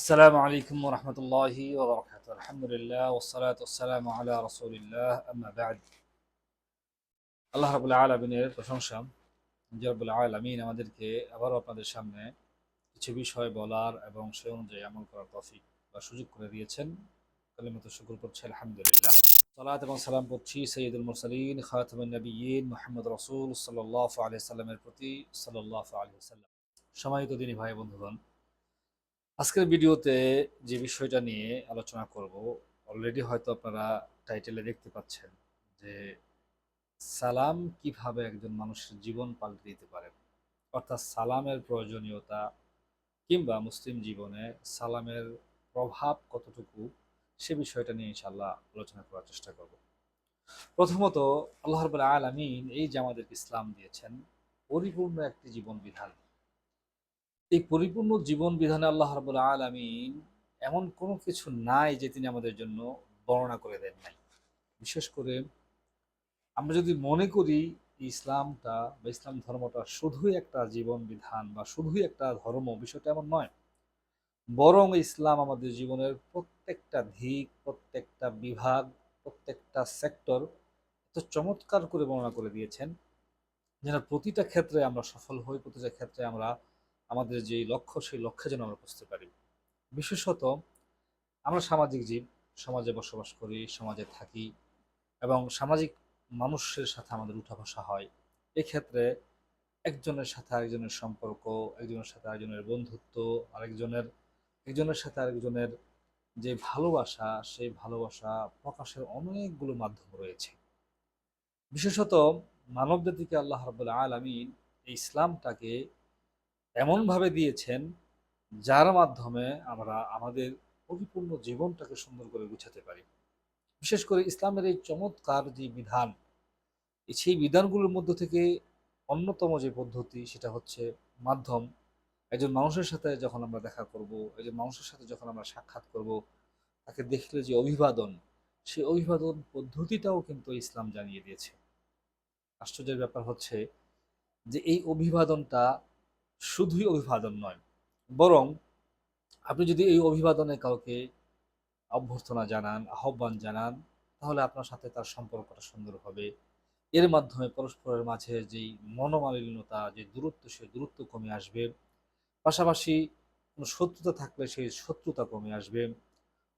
আসসালামু আলাইকুম রহমতুল্লাহি ওবরাকাত আলহামদুলিল্লাহ ওসালাত ওসালাম আলা রসুলিল্লাহ আম্মাবাদ আল্লাহ রাবুল্লাহ আলমিনের প্রশংসা। জরবুল্লাহ আলমিন আমাদেরকে আবারও আপনাদের সামনে কিছু বিষয় বলার এবং সে অনুযায়ী আমল করার তফিক বা সুযোগ করে দিয়েছেন। কালিমত শুকুর করছি আলহামদুলিল্লাহ। সালাত এবং সালাম করছি সৈয়দুল মুরসালিন, খাতামুন নবীন মোহাম্মদ রসুল সাল্লাহ আলিয়া সাল্লামের প্রতি সাল্লাহ আলিয়া সাল্লাম সমাহিত দিনী ভাই বন্ধুগণ আজকের ভিডিওতে যে বিষয়টা নিয়ে আলোচনা করব অলরেডি হয়তো আপনারা টাইটেলে দেখতে পাচ্ছেন যে সালাম কীভাবে একজন মানুষের জীবন পাল্টে দিতে পারে। অর্থাৎ সালামের প্রয়োজনীয়তা কিংবা মুসলিম জীবনে সালামের প্রভাব কতটুকু, সে বিষয়টা নিয়ে ইনশাল্লাহ আলোচনা করার চেষ্টা করব। প্রথমত, আল্লাহ রবুল্লা আলমিন এই যে আমাদেরকে ইসলাম দিয়েছেন, পরিপূর্ণ একটি জীবন বিধান। এই পরিপূর্ণ জীবন বিধানে আল্লাহ রাবুল আলমিন এমন কোনো কিছু নাই যে তিনি আমাদের জন্য বর্ণনা করে দেন নাই। বিশেষ করে আমরা যদি মনে করি ইসলামটা বা ইসলাম ধর্মটা শুধুই একটা জীবন বিধান বা শুধুই একটা ধর্ম, বিষয়টা এমন নয়। বরং ইসলাম আমাদের জীবনের প্রত্যেকটা দিক, প্রত্যেকটা বিভাগ, প্রত্যেকটা সেক্টর এত চমৎকার করে বর্ণনা করে দিয়েছেন। যেন প্রতিটা ক্ষেত্রে আমরা সফল হই, প্রতিটা ক্ষেত্রে আমরা আমাদের যে লক্ষ্য, সেই লক্ষ্যে যেন আমরা বুঝতে পারি। বিশেষত আমরা সামাজিক জীব, সমাজে বসবাস করি, সমাজে থাকি এবং সামাজিক মানুষের সাথে আমাদের উঠা বসা হয়। এক্ষেত্রে একজনের সাথে আরেকজনের সম্পর্ক, একজনের সাথে আরেকজনের বন্ধুত্ব, আরেকজনের, একজনের সাথে আরেকজনের যে ভালোবাসা, সেই ভালোবাসা প্রকাশের অনেকগুলো মাধ্যম রয়েছে। বিশেষত মানব জাতিকে আল্লাহ রবুল্লা আলমিন এই ইসলামটাকে এমনভাবে দিয়েছেন যার মাধ্যমে আমরা আমাদের পরিপূর্ণ জীবনটাকে সুন্দর করে গুছাতে পারি। বিশেষ করে ইসলামের এই চমৎকার যে বিধান সেই বিধানগুলোর মধ্য থেকে অন্যতম যে পদ্ধতি সেটা হচ্ছে মাধ্যম। একজন মানুষের সাথে যখন আমরা দেখা করব, একজন মানুষের সাথে যখন আমরা সাক্ষাৎ করব, তাকে দেখলে যে অভিবাদন, সেই অভিবাদন পদ্ধতিটাও কিন্তু ইসলাম জানিয়ে দিয়েছে। আশ্চর্যের ব্যাপার হচ্ছে যে এই অভিবাদনটা শুধুই অভিবাদন নয়, বরং আপনি যদি এই অভিবাদনে কাউকে অভ্যর্থনা জানান, আহ্বান জানান, তাহলে আপনার সাথে তার সম্পর্কটা সুন্দর হবে। এর মাধ্যমে পরস্পরের মাঝে যেই মনোমালিন্যতা, যে দূরত্ব, সে দূরত্ব কমে আসবে। পাশাপাশি কোনো শত্রুতা থাকলে সেই শত্রুতা কমে আসবে।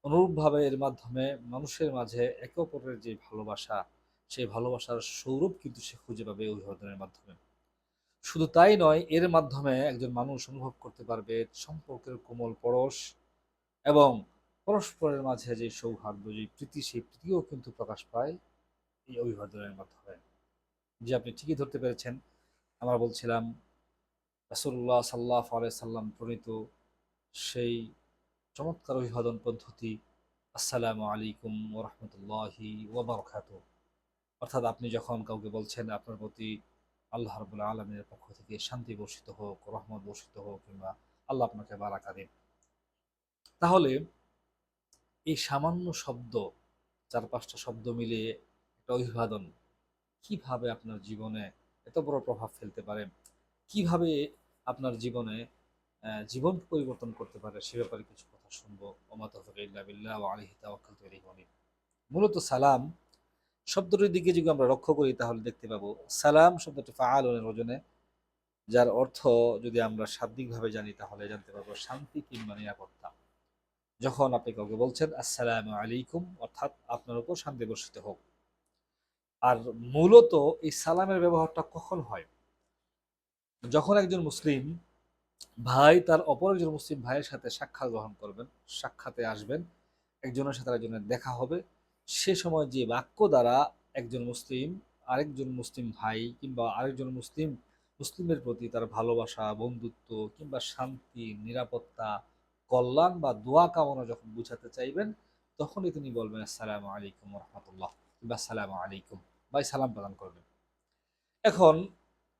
অনুরূপভাবে এর মাধ্যমে মানুষের মাঝে একে অপরের যে ভালোবাসা, সেই ভালোবাসার সৌরভ কিন্তু সে খুঁজে পাবে অভিবাদনের মাধ্যমে। শুধু তাই নয়, এর মাধ্যমে একজন মানুষ অনুভব করতে পারবে সম্পর্কের কোমল পরশ এবং পরস্পরের মাঝে যে সৌহার্দ্য, যে প্রীতি, সেই প্রীতিও কিন্তু প্রকাশ পায় এই অভিবাদনের মাধ্যমে। যে আপনি ঠিকই ধরতে পেরেছেন, আমরা বলছিলাম রাসুল্লাহ সাল্লাহ আলাই সাল্লাম প্রণীত সেই চমৎকার অভিবাদন পদ্ধতি, আসসালামু আলাইকুম ওরহমতুল্লাহি ওবরকাত অর্থাৎ আপনি যখন কাউকে বলছেন, আপনার প্রতি আল্লাহ রবুল্লা আলমের পক্ষ থেকে শান্তি বর্ষিত হোক, রহমত বর্ষিত হোক কিংবা আল্লাহ আপনাকে বারাকা দিন তাহলে এই সামান্য শব্দ, চার পাঁচটা শব্দ মিলিয়ে একটা অভিবাদন কীভাবে আপনার জীবনে এত বড় প্রভাব ফেলতে পারে? কীভাবে আপনার জীবনে জীবন পরিবর্তন করতে পারে? সে ব্যাপারে কিছু কথা শুনব। ওমাত আলহি মূলত সালাম শব্দটির দিকে যদি আমরা লক্ষ্য করি, তাহলে দেখতে পাবো সালাম শব্দটি ফাআলনের ওজনে, যার অর্থ যদি আমরা শাব্দিকভাবে জানি, তাহলে জানতে পারব শান্তি কিংবা নিরাপত্তা। যখন আপনি কাউকে বলছেন, আসসালাম আলাইকুম অর্থাৎ আপনার উপর শান্তি বর্ষিত হোক। আর মূলত এই সালামের ব্যবহারটা কখন হয়? যখন একজন মুসলিম ভাই, তার অপর একজন মুসলিম ভাইয়ের সাথে সাক্ষাৎ গ্রহণ করবেন, সাক্ষাতে আসবেন, একজনের সাথে একজনের দেখা হবে সে সময় যে বাক্য দ্বারা একজন মুসলিম, আরেকজন মুসলিম ভাই কিংবা আরেকজন মুসলিম, মুসলিমের প্রতি তার ভালোবাসা, বন্ধুত্ব কিংবা শান্তি, নিরাপত্তা, কল্যাণ বা দোয়া কামনা যখন বুঝাতে চাইবেন, তখনই তিনি বলবেন, আসসালামু আলাইকুম রহমতুল্লাহ কিংবা, আসসালামু আলাইকুম বা সালাম প্রদান করবেন। এখন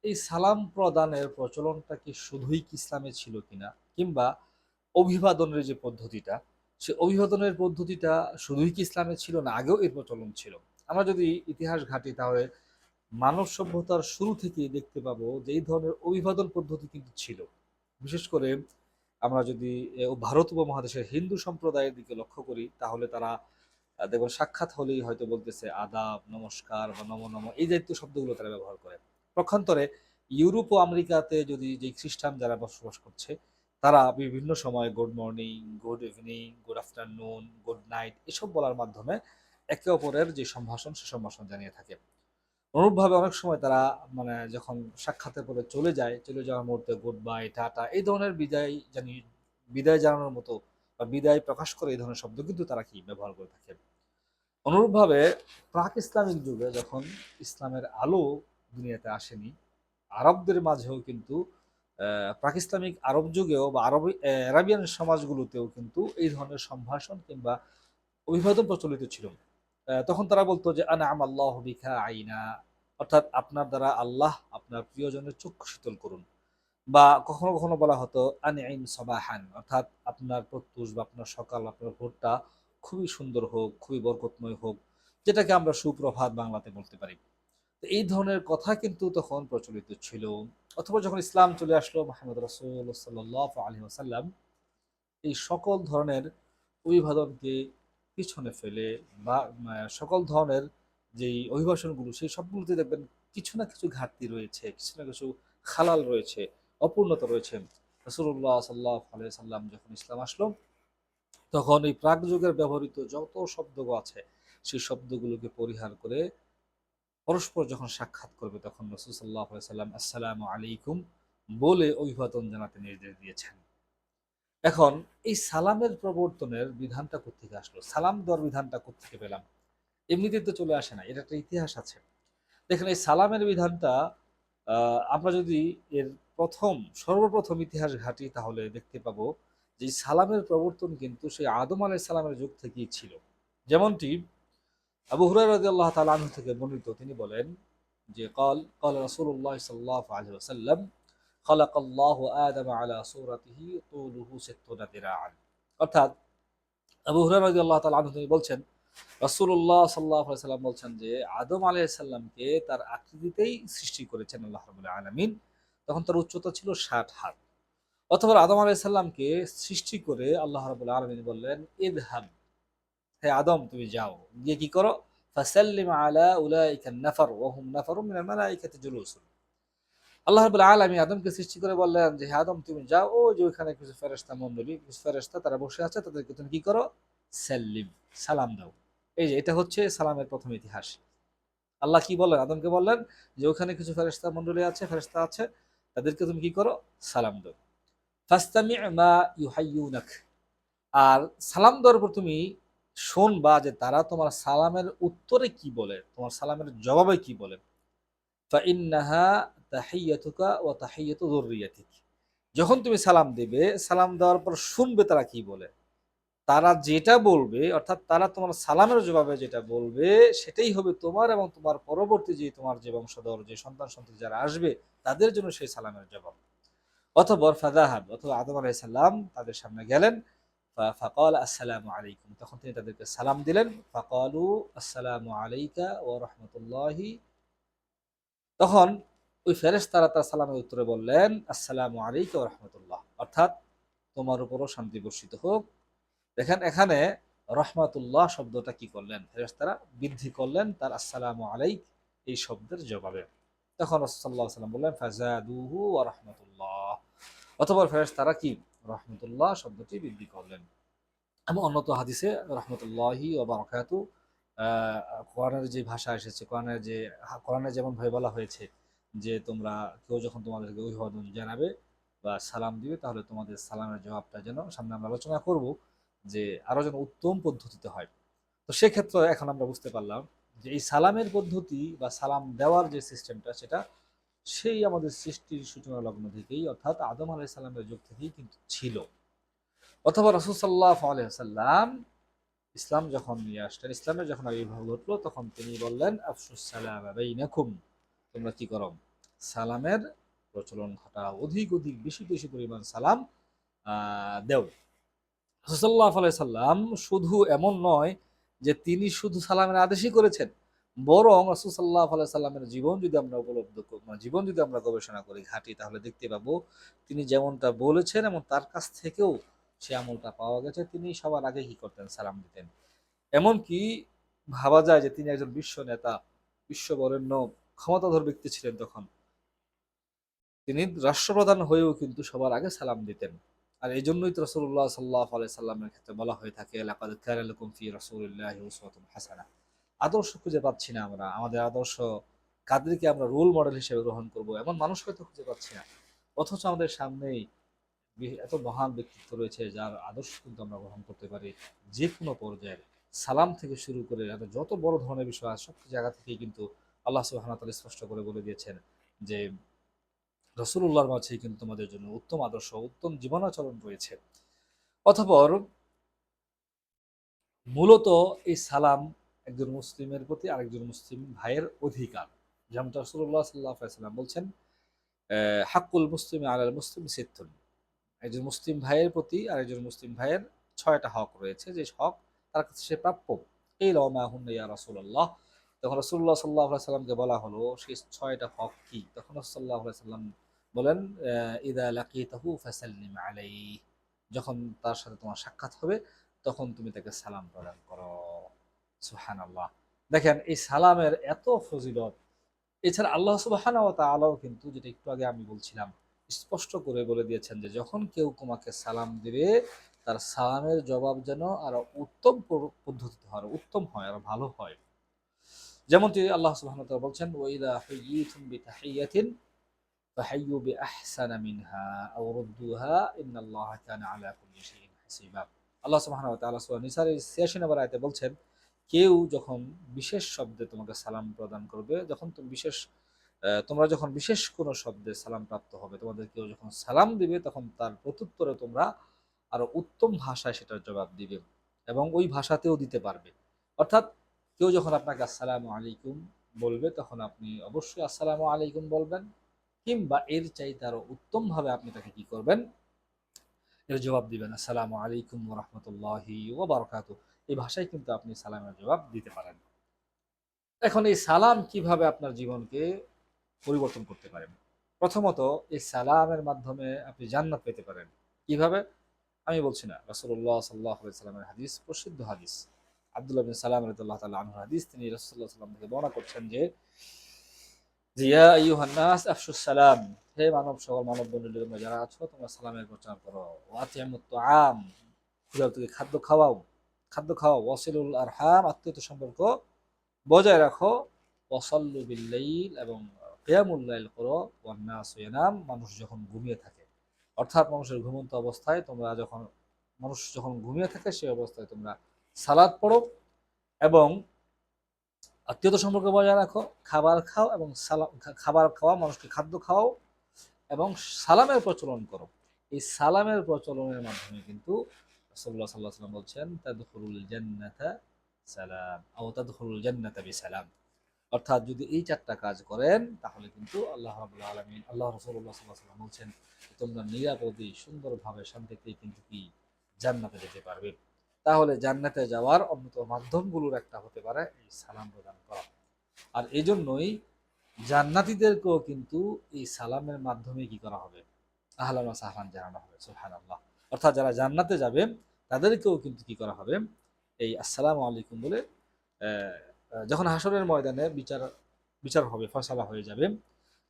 এই সালাম প্রদানের প্রচলনটা কি শুধুই কি ইসলামে ছিল কিনা কিংবা অভিবাদনের যে পদ্ধতিটা সে অভিবাদনের পদ্ধতিটা শুধুই কি ইসলামে ছিল না, আগেও এর প্রচলন ছিল? আমরা যদি ইতিহাস ঘাটি তাহলে মানব সভ্যতার শুরু থেকেই দেখতে পাবো যে এই ধরনের অভিবাদন পদ্ধতি কিন্তু ছিল। বিশেষ করে আমরা যদি ভারত উপমহাদেশের হিন্দু সম্প্রদায়ের দিকে লক্ষ্য করি, তাহলে তারা দেখবেন সাক্ষাৎ হলেই হয়তো বলতেছে, আদাব, নমস্কার বা নম নম এই জাতীয় শব্দগুলো তারা ব্যবহার করে। পক্ষান্তরে ইউরোপ ও আমেরিকাতে যদি যে খ্রিস্টান যারা বসবাস করছে তারা বিভিন্ন সময় good morning good evening good afternoon good night এসব বলার মাধ্যমে একে অপরের যে সম্ভাষণ সে সম্ভাষণ জানিয়ে থাকে। অনুরূপভাবে অনেক সময় তারা মানে যখন সাক্ষাতের পরে চলে যায়, চলে যাওয়ার মুহূর্তে গুড বাই টাটা এই ধরনের বিদায় জানি, বিদায় জানানোর মতো বা বিদায় প্রকাশ করে এই ধরনের শব্দ কিন্তু তারা কি ব্যবহার করে থাকে। অনুরূপভাবে প্রাক ইসলামিক যুগে যখন ইসলামের আলো দুনিয়াতে আসেনি, আরবদের মাঝেও কিন্তু আহ, প্রাক ইসলামিক আরব যুগেও বা আরব অ্যারাবিয়ান সমাজগুলোতেও কিন্তু এই ধরনের সম্ভাষণ কিংবা অভিবাদন প্রচলিত ছিল। তখন তারা বলতো যে আনা আল্লাহ বিখা আইনা অর্থাৎ আপনার দ্বারা আল্লাহ আপনার প্রিয়জনের চক্ষু শীতল করুন। বা কখনো কখনো বলা হতো আনে আইন সবাহান অর্থাৎ আপনার প্রত্যুষ বা আপনার সকাল আপনার ভোরটা খুবই সুন্দর হোক খুবই বরকতময় হোক যেটাকে আমরা সুপ্রভাত বাংলাতে বলতে পারি। তো এই ধরনের কথা কিন্তু তখন প্রচলিত ছিল। অথবা যখন ইসলাম চলে আসলো, মোহাম্মদ রসুল সাল্লাহ আলী আসাল্লাম এই সকল ধরনের অভিবাদনকে পিছনে ফেলে বা সকল ধরনের যেই অভিবাসনগুলো, সেই সবগুলোতে দেখবেন কিছু না কিছু ঘাটতি রয়েছে, কিছু না কিছু খালাল রয়েছে, অপূর্ণতা রয়েছে। রসুল্লাহ সাল্লাহ আলিয়া সাল্লাম যখন ইসলাম আসলো, তখন এই প্রাক যুগের ব্যবহৃত যত শব্দ আছে, সেই শব্দগুলোকে পরিহার করে পরস্পর যখন সাক্ষাৎ করবে, তখন রসুল সাল্লাহ সাল্লাম আসসালামু আলাইকুম বলে অভিবাদন জানাতে নির্দেশ দিয়েছেন। এখন এই সালামের প্রবর্তনের বিধানটা কোথেকে আসলো? সালাম দেওয়ার বিধানটা কোথেকে পেলাম? এমনিতে তো চলে আসে না এর একটা ইতিহাস আছে। দেখেন, এই সালামের বিধানটা আমরা যদি এর প্রথম, সর্বপ্রথম ইতিহাস ঘাটি, তাহলে দেখতে পাবো যে সালামের প্রবর্তন কিন্তু সেই আদম আলাই সালামের যুগ থেকেই ছিল। যেমনটি আবু হুরাই রাজি আল্লাহ তালু থেকে বর্ণিত, তিনি বলেন যে, কল কল রসুল্লাহ সাল্লাহ আলহি আসাল্লাম খলাক আল্লাহ আদম আলা সৌরাতিহি তুলুহু সেতুনা অর্থাৎ আবু হুরাই রাজি আল্লাহ তালু তিনি বলছেন রসুল্লাহ সাল্লাহ সাল্লাম বলছেন যে, আদম আলাইসাল্লামকে তার আকৃতিতেই সৃষ্টি করেছেন আল্লাহ রবুল্লাহ আলমিন। তখন তার উচ্চতা ছিল ষাট হাত। অথবা আদম আলাইসাল্লামকে সৃষ্টি করে আল্লাহ রবুল্লাহ আলমিন বললেন, ইদহাব। হে আদম, তুমি যাও। গিয়ে কি করো? ফাসাল্লিম আলা উলাইকা নাফার, ওয়া হুম নাফারুম মিনাল মালাইকাতি জুলুসুন। আল্লাহ রাব্বুল আলামিন আদমকে সৃষ্টি করে বললেন যে, হে আদম, তুমি যাও। ও যে ওইখানে কিছু ফেরেশতা মণ্ডলী, কিছু ফেরেশতা তারা বসে আছে, তাদেরকে তুমি কি করো? সাল্লিম, সালাম দাও। এই যে, এটা হচ্ছে সালামের প্রথম ইতিহাস। আল্লাহ কি বললেন? আদমকে বললেন যে ওখানে কিছু ফেরেশতা মণ্ডলী আছে, ফেরেশতা আছে, তাদেরকে তুমি কি করো? সালাম দাও। ফাস্তামি মা ইউহাইয়ুনাক। আর সালাম দেওয়ার পর তুমি শোনবা যে তারা তোমার সালামের উত্তরে কি বলে, তোমার সালামের জবাবে কি বলে? যখন তুমি সালাম দিবে, সালাম দেওয়ার পর শুনবে তারা কি বলে। তারা যেটা বলবে, অর্থাৎ তারা তোমার সালামের জবাবে যেটা বলবে, সেটাই হবে তোমার এবং তোমার পরবর্তী যে তোমার যে বংশধর, যে সন্তান সন্ততি যারা আসবে, তাদের জন্য সেই সালামের জবাব। অথবা ফাদাহাব, অথবা আদম আলাইসাল্লাম তাদের সামনে গেলেন। ফাকাল, আসসালামু আলাইকুম। তখন তিনি তাদেরকে সালাম দিলেন, ফাকালু, আসসালামু আলাইকা ও রহমতুল্লাহি। তখন ওই ফেরেশতারা তার সালামের উত্তরে বললেন, আসসালামু আলাইকা ও রহমতুল্লাহ। অর্থাৎ তোমার উপরও শান্তি বর্ষিত হোক। দেখেন এখানে রহমাতুল্লাহ শব্দটা কি করলেন? ফেরেশতারা বৃদ্ধি করলেন তার আসসালামু আলাইক এই শব্দের জবাবে। তখন রসল্লাহ সাল্লাম বললেন, ফাজাদুহু ও রহমতুল্লাহ। অথবা ফেরেশতারা কি রহমতুল্লাহ শব্দটি বৃদ্ধি করলেন। এবং অন্যত হাদিসে রহমতুল্লাহি ও বারকাতু কোরআনের যে ভাষা এসেছে, কোরআনের যে কোরআনে যেমন ভয় বলা হয়েছে যে তোমরা কেউ যখন তোমাদেরকে অভিবাদন জানাবে বা সালাম দিবে, তাহলে তোমাদের সালামের জবাবটা যেন সামনে আমরা আলোচনা করব যে আরও যেন উত্তম পদ্ধতিতে হয়। তো সেক্ষেত্রে এখন আমরা বুঝতে পারলাম যে এই সালামের পদ্ধতি বা সালাম দেওয়ার যে সিস্টেমটা সেটা সেই আমাদের সৃষ্টির সূচনা লগ্ন থেকেই, অর্থাৎ আদম আলাইহিস সালামের যুগ থেকেই কিন্তু ছিল। অথবা রসুল সাল্লাহ আলাইসাল্লাম ইসলাম যখন নিয়ে আসলেন ইসলামের যখন আবির্ভাব ঘটলো, তখন তিনি বললেন, আফসুস সালাম বাইনাকুম। তোমরা কি করো? সালামের প্রচলন ঘটা, অধিক অধিক বেশি বেশি পরিমাণ সালাম দেও। রসুল্লাহ আলাইসাল্লাম শুধু এমন নয় যে তিনি শুধু সালামের আদেশই করেছেন বরং রাসূল সাল্লাল্লাহু সাল্লামের জীবন যদি আমরা উপলব্ধ মানে জীবন যদি আমরা গবেষণা করি, ঘাঁটি, তাহলে দেখতে পাবো তিনি যেমনটা বলেছেন এবং তার কাছ থেকেও সে আমলটা পাওয়া গেছে। তিনি সবার আগে কি করতেন? সালাম দিতেন। এমনকি ভাবা যায় যে তিনি একজন বিশ্ব নেতা, বিশ্ববরেণ্য, ক্ষমতাধর ব্যক্তি ছিলেন তখন। তিনি রাষ্ট্রপ্রধান হয়েও কিন্তু সবার আগে সালাম দিতেন। আর এই জন্যই তো রসুল্লাহ সাল্লাহ আলাই সাল্লামের ক্ষেত্রে বলা হয়ে থাকে, লাকাদ কানা লাকুম ফি রাসূলিল্লাহি হাসানা আদর্শ খুঁজে পাচ্ছি না আমরা। আমাদের আদর্শ কাদেরকে আমরা রোল মডেল হিসেবে গ্রহণ করব, এমন মানুষকে তো খুঁজে পাচ্ছি না। অথচ আমাদের সামনেই এত মহান ব্যক্তিত্ব রয়েছে যার আদর্শ কিন্তু আমরা গ্রহণ করতে পারি যে কোনো পর্যায়ে সালাম থেকে শুরু করে এত যত বড় ধরনের বিষয় আছে সব জায়গা থেকেই কিন্তু আল্লাহ সুবহানাহু স্পষ্ট করে বলে দিয়েছেন যে রসুল্লাহর মাঝেই কিন্তু তোমাদের জন্য উত্তম আদর্শ, উত্তম জীবনাচরণ রয়েছে। অতঃপর মূলত এই সালাম একজন মুসলিমের প্রতি আরেকজন মুসলিম ভাইয়ের অধিকার। যেমন রসুল্লাহ সাল্লাহ বলছেন হাক্কুল মুসলিম আলাল মুসলিম সিদ্ধুন একজন মুসলিম ভাইয়ের প্রতি আরেকজন মুসলিম ভাইয়ের ছয়টা হক রয়েছে। যে হক, তার কাছে সে প্রাপ্য। এই রমাহুন ইয়া রসুল্লাহ তখন রসুল্লাহ সাল্লাহ সাল্লামকে বলা হলো সেই ছয়টা হক কি? তখন রসুল্লাহ সাল্লাম বলেন ইদা লাকিতাহু ফাসাল্লিম আলাইহি। যখন তার সাথে তোমার সাক্ষাৎ হবে, তখন তুমি তাকে সালাম প্রদান করো। সুবহানাল্লাহ। দেখেন, এই সালামের এত ফজিলত, এছাড়া আল্লাহ সুবহানাহু ওয়া তাআলাও কিন্তু, যেটা একটু আগে আমি বলছিলাম, স্পষ্ট করে বলে দিয়েছেন যে, যখন কেউ তোমাকে সালাম দিবে, তার সালামের জবাব যেন আরও উত্তম পদ্ধতিতে হয় উত্তম হয়, আরও ভালো হয়। যেমনটি আল্লাহ সুবহানাহু ওয়া বলছেন হাসিবা। আল্লাহ সুবহানাহু ওয়া তাআলা সূরা নিসার 86 নম্বর আয়াতে বলছেন কেউ যখন বিশেষ শব্দে তোমাকে সালাম প্রদান করবে, যখন তুমি বিশেষ তোমরা যখন বিশেষ কোনো শব্দে সালাম প্রাপ্ত হবে, তোমাদের কেউ যখন সালাম দিবে, তখন তার প্রত্যুত্তরে তোমরা আরও উত্তম ভাষায় সেটার জবাব দিবে এবং ওই ভাষাতেও দিতে পারবে। অর্থাৎ কেউ যখন আপনাকে আসসালামু আলাইকুম বলবে, তখন আপনি অবশ্যই আসসালামু আলাইকুম বলবেন, কিংবা এর চাইতে আরও উত্তম ভাবে আপনি তাকে কি করবেন? এর জবাব দিবেন, আসসালামু আলাইকুম রহমতুল্লাহি ও বারকাত এই ভাষায় কিন্তু আপনি সালামের জবাব দিতে পারেন। এখন এই সালাম কীভাবে আপনার জীবনকে পরিবর্তন করতে পারেন প্রথমত এই সালামের মাধ্যমে আপনি জান্নাত পেতে পারেন। কীভাবে? আমি বলছি না আলাইহি সাল্লামের হাদিস, প্রসিদ্ধ হাদিস। আব্দুল্লাহ বিন সালাম রাদিয়াল্লাহু তাআলা আনহু হাদিস, তিনি রাসূলুল্লাহ সাল্লাম থেকে বর্ণনা করছেন যে যে ইয়া আইয়ুহান নাস আফশুস সালাম। হে মানব সকল মানব মণ্ডলী তোমরা যারা আছো, তোমরা সালামের প্রচার করো। তুআম ক্ষুধার্তকে থেকে খাদ্য খাওয়াও। খাদ্য খাওয়াও ওয়াসিলুল আরহাম, আত্মীয়তা সম্পর্ক বজায় রাখো। ওয়াসাল্লু বিল্লাইল এবং কিয়ামুল লাইল করো। ওয়ান্নাস ইয়ানাম, মানুষ যখন ঘুমিয়ে থাকে। অর্থাৎ মানুষের ঘুমন্ত অবস্থায় তোমরা যখন, মানুষ যখন ঘুমিয়ে থাকে সেই অবস্থায় তোমরা সালাদ পড়ো এবং আত্মীয়তা সম্পর্ক বজায় রাখো, খাবার খাও এবং সালাম খাবার খাওয়া, মানুষকে খাদ্য খাওয়াও এবং সালামের প্রচলন করো। এই সালামের প্রচলনের মাধ্যমে কিন্তু রাসূলুল্লাহ সাল্লাল্লাহু আলাইহি বলছেন, তাদখুলুল জান্নাতা সালাম আও তাদখুলুল জান্নাতা বিসালাম অর্থাৎ যদি এই চারটা কাজ করেন, তাহলে কিন্তু আল্লাহ রাব্বুল আলামিন, আল্লাহ রাসূলুল্লাহ সাল্লাল্লাহু আলাইহি বলছেন তোমরা নিরাপদে, সুন্দরভাবে শান্তিতে কিন্তু কি জান্নাতে যেতে পারবে তাহলে জান্নাতে যাওয়ার অন্যতম মাধ্যমগুলোর একটা হতে পারে এই সালাম প্রদান করা। আর এই জন্যই জান্নাতীদেরকেও কিন্তু এই সালামের মাধ্যমে কি করা হবে? আহলান সাহলান জানানো হবে, সুবহানাল্লাহ। অর্থাৎ যারা জান্নাতে যাবে তাদেরকেও কিন্তু কি করা হবে? এই আসসালামু আলাইকুম বলে যখন হাসরের ময়দানে বিচার বিচার হবে, ফয়সালা হয়ে যাবে,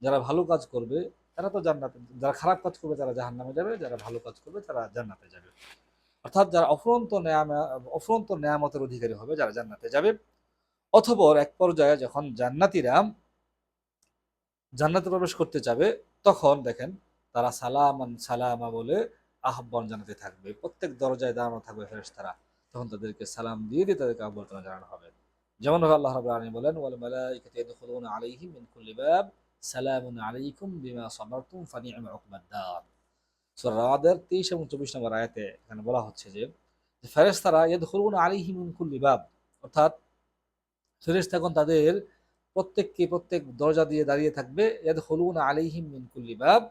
যারা ভালো কাজ করবে, তারা তো জান্নাতে, যারা খারাপ কাজ করবে, তারা জাহান্নামে যাবে, যারা ভালো কাজ করবে, তারা জান্নাতে যাবে। অর্থাৎ যারা অফুরন্ত অফুরন্ত নেয়ামতের অধিকারী হবে, যারা জান্নাতে যাবে, অথবর এক পর্যায়ে যখন জান্নাতীরা জান্নাতে প্রবেশ করতে যাবে, তখন দেখেন তারা সালামান সালামা বলে আহ্বান জানাতে থাকবে। প্রত্যেক দরজায় দাঁড়ানো থাকবে ফেরেশতারা। তখন তাদেরকে সালাম দিয়ে দিয়ে তাদেরকে আহ্বান জানানো হবে। যেমন আল্লাহ রাব্বুল আলামিন বলেন, ওয়াল মালাইকাতু ইয়াদখুলুনা আলাইহিম মিন কুল্লি বাব সালামুন আলাইকুম বিমা সাবারতুম ফানি'মা উকবাদ সূরা রাদের 23 এবং 24 নম্বর আয়াতে এখানে বলা হচ্ছে যে যে ফেরেশতারা ইয়াদখুলুনা আলাইহিম মিন কুল্লি বাব, অর্থাৎ ফেরেশতাগণ তাদের প্রত্যেককে প্রত্যেক দরজা দিয়ে দাঁড়িয়ে থাকবে, ইয়াদখুলুনা আলাইহিম মিন কুল্লি বাব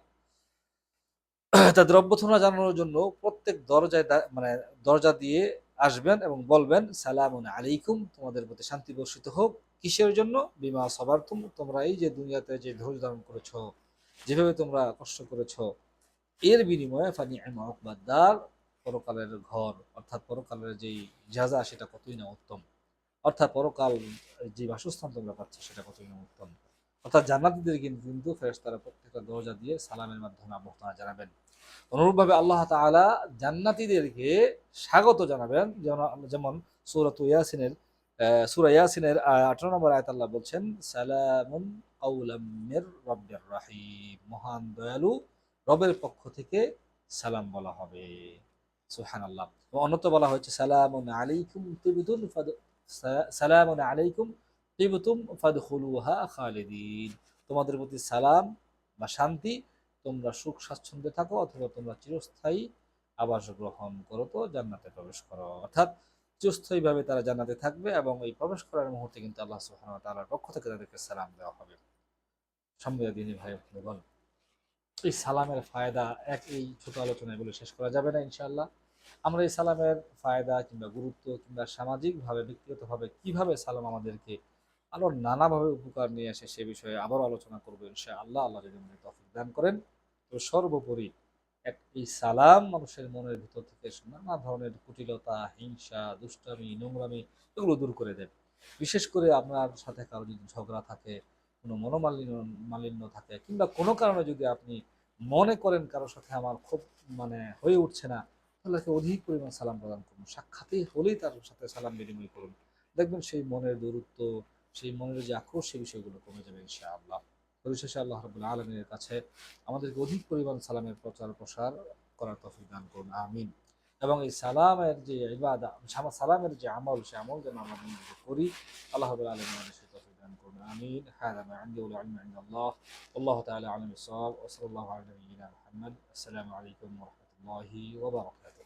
তাদের অভ্যর্থনা জানানোর জন্য প্রত্যেক দরজায় মানে দরজা দিয়ে আসবেন এবং বলবেন, সালামুন আলাইকুম, তোমাদের প্রতি শান্তি বর্ষিত হোক। কিসের জন্য? বিমা সবার তোমরা এই যে দুনিয়াতে যে ধৈর্য ধারণ করেছ, যেভাবে তোমরা কষ্ট করেছ, এর বিনিময়ে ফানি মহকবাদ্দার পরকালের ঘর, অর্থাৎ পরকালের যেই জাজা সেটা কতই না উত্তম। অর্থাৎ পরকাল যে বাসস্থান তোমরা পাচ্ছ, সেটা কতই না উত্তম। অর্থাৎ জান্নাতীদের কিন্তু কিন্তু ফেরেশতারা প্রত্যেকটা দরজা দিয়ে সালামের মাধ্যমে আবহাওয়া জানাবেন। অনুরূপভাবে আল্লাহ তাআলা জান্নাতীদেরকে স্বাগত জানাবেন। যেমন যেমন সূরাত ইয়াসিনের সূরা ইয়াসিনের আঠারো নম্বর আয়াত আল্লাহ বলছেন, সালামুন কাউলাম মির রব্বির রাহিম। মহান, দয়ালু রবের পক্ষ থেকে সালাম বলা হবে। সুবহানাল্লাহ। আল্লাহ অন্যত্র বলা হয়েছে, সালামুন আলাইকুম তিবতুন সালামুন আলাইকুম তিবতুম ফাদখুলুহা খালিদিন। তোমাদের প্রতি সালাম বা শান্তি তোমরা সুখ স্বাচ্ছন্দ্যে থাকো অথবা তোমরা চিরস্থায়ী আবাস গ্রহণ করো তো জান্নাতে প্রবেশ করো। অর্থাৎ চিরস্থায়ীভাবে তারা জান্নাতে থাকবে এবং এই প্রবেশ করার মুহূর্তে কিন্তু আল্লাহ সুবহানাহু ওয়া তাআলার পক্ষ থেকে তাদেরকে সালাম দেওয়া হবে। সম্মিলিত ভাই বল এই সালামের ফায়দা এক এই ছোট আলোচনায় বলে শেষ করা যাবে না ইনশাআল্লাহ। আমরা এই সালামের ফায়দা কিংবা গুরুত্ব কিংবা সামাজিকভাবে, ব্যক্তিগতভাবে কীভাবে সালাম আমাদেরকে আরও নানাভাবে উপকার নিয়ে আসে সে বিষয়ে আবারও আলোচনা করব ইনশাআল্লাহ। আল্লাহ আল্লাহ যদি আমাদের তৌফিক দান করেন, তো সর্বোপরি এক এই সালাম মানুষের মনের ভিতর থেকে নানা ধরনের কুটিলতা, হিংসা, দুষ্টামি, নোংরামি এগুলো দূর করে দেবে। বিশেষ করে আপনার সাথে কারও যদি ঝগড়া থাকে, কোনো মনোমালিন্য, মালিন্য থাকে, কিংবা কোনো কারণে যদি আপনি মনে করেন কারোর সাথে আমার খুব মানে হয়ে উঠছে না, তাহলে অধিক পরিমাণ সালাম প্রদান করুন। সাক্ষাৎই হলেই তার সাথে সালাম বিনিময় করুন। দেখবেন সেই মনের দূরত্ব সেই মনের যে আক্রোশ সেই বিষয়গুলো কমে যাবে ইনশাআল্লাহ পরিশেষে আল্লাহ রবুল্লা আলমীর কাছে আমাদেরকে অধিক পরিমাণ সালামের প্রচার প্রসার করার তফিক দান করুন আমিন এবং এই সালামের যে ইবাদা সালামের যে আমল সে আমল যেন আমরা নিজেকে করি আল্লাহ রবুল্লা আলমী আমাদের সেই তফিক দান করুন আমিন هذا ما عندي والعلم عند الله والله تعالى أعلم الصواب وصلى الله على نبينا محمد السلام عليكم ورحمة الله وبركاته